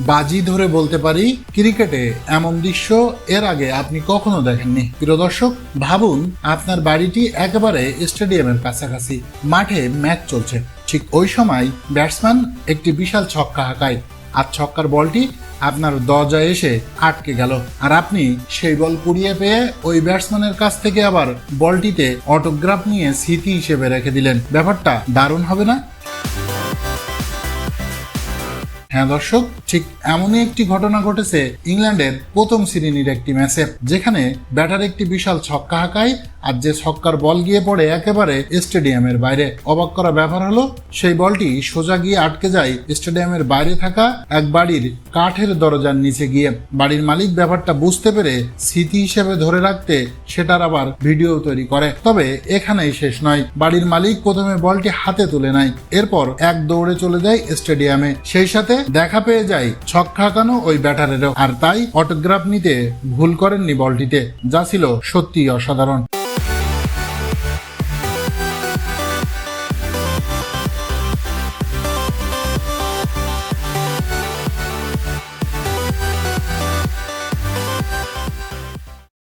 বাজি ধরে বলতে পারি, ক্রিকেটে এমন দৃশ্য এর আগে আপনি কখনো দেখেননি। প্রিয় দর্শক, ভাবুন, আপনার বাড়িটি একেবারে স্টেডিয়ামের কাছাকাছি। মাঠে ম্যাচ চলছে। ঠিক ওই সময় ব্যাটসম্যান একটি বিশাল ছক্কা হাঁকায় আর ছক্কার বলটি আপনার দরজায় এসে আটকে গেল। আর আপনি সেই বল কুড়িয়ে পেয়ে ওই ব্যাটসম্যানের কাছ থেকে আবার বলটিতে অটোগ্রাফ নিয়ে স্মৃতি হিসেবে রেখে দিলেন। ব্যাপারটা দারুণ হবে না? হ্যাঁ দর্শক, ঠিক এমনই একটি ঘটনা ঘটেছে ইংল্যান্ডের প্রথম শ্রেণির একটি ম্যাচে, যেখানে ব্যাটার একটি বিশাল ছক্কা হাঁকায় আর যে ছক্কার বল গিয়ে পড়ে একেবারে স্টেডিয়ামের বাইরে। অবাক করা ব্যাপার হলো, সেই বলটি সোজা গিয়ে আটকে যায় স্টেডিয়ামের বাইরে থাকা এক বাড়ির কাঠের দরজার নিচে গিয়ে। বাড়ির মালিক ব্যাপারটা বুঝতে পেরে স্মৃতি হিসেবে ধরে রাখতে সেটার আবার ভিডিও তৈরি করে। তবে এখানেই শেষ নয়, বাড়ির মালিক প্রথমে বলটি হাতে তুলে নেয়, এরপর এক দৌড়ে চলে যায় স্টেডিয়ামে। সেই সাথে দেখা পেয়ে যায় ছক্কা হাঁকানো ওই ব্যাটারেরও, আর তাই অটোগ্রাফ নিতে ভুল করেননি বলটিতে, যা ছিল সত্যি অসাধারণ।